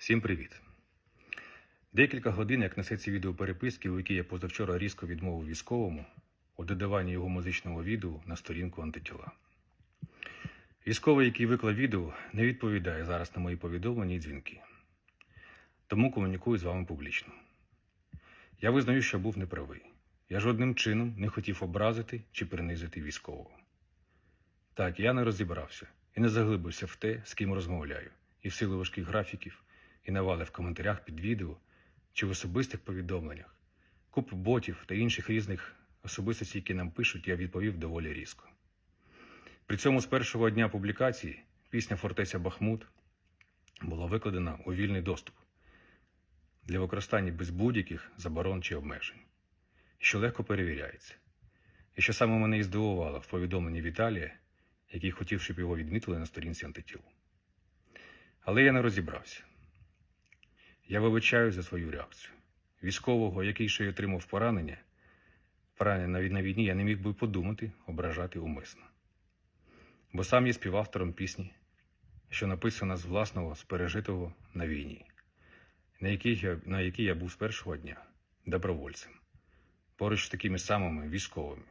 Всім привіт! Декілька годин, як несеться відео переписки, у якій я позавчора різко відмовив військовому у додаванні його музичного відео на сторінку антитіла. Військовий, який виклав відео, не відповідає зараз на мої повідомлення і дзвінки. Тому комунікую з вами публічно. Я визнаю, що був неправий. Я жодним чином не хотів образити чи принизити військового. Так, я не розібрався і не заглибився в те, з ким розмовляю, і в силу важких графіків, і навали в коментарях під відео чи в особистих повідомленнях, куп ботів та інших різних особистостей, які нам пишуть, я відповів доволі різко. При цьому з першого дня публікації пісня Фортеця Бахмут була викладена у вільний доступ для використання без будь-яких заборон чи обмежень, що легко перевіряється. І що саме мене і здивувало в повідомленні Віталія, який хотів, щоб його відмітили на сторінці антитіл. Але я не розібрався. Я вибачаю за свою реакцію. Військового, який ще й отримав поранення, поранення навіть на війні, я не міг би подумати ображати умисно. Бо сам є співавтором пісні, що написана з власного з пережитого на війні, на якій я, на якій я був з першого дня добровольцем, поруч з такими самими військовими,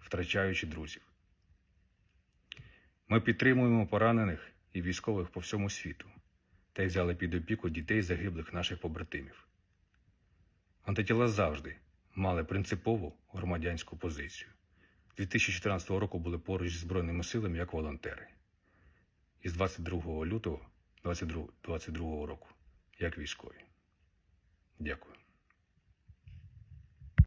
втрачаючи друзів. Ми підтримуємо поранених і військових по всьому світу та й взяли під опіку дітей загиблих наших побратимів. Антитіла завжди мали принципову громадянську позицію. З 2014 року були поруч зі Збройними силами як волонтери. І з 22 лютого 2022 року як військові. Дякую.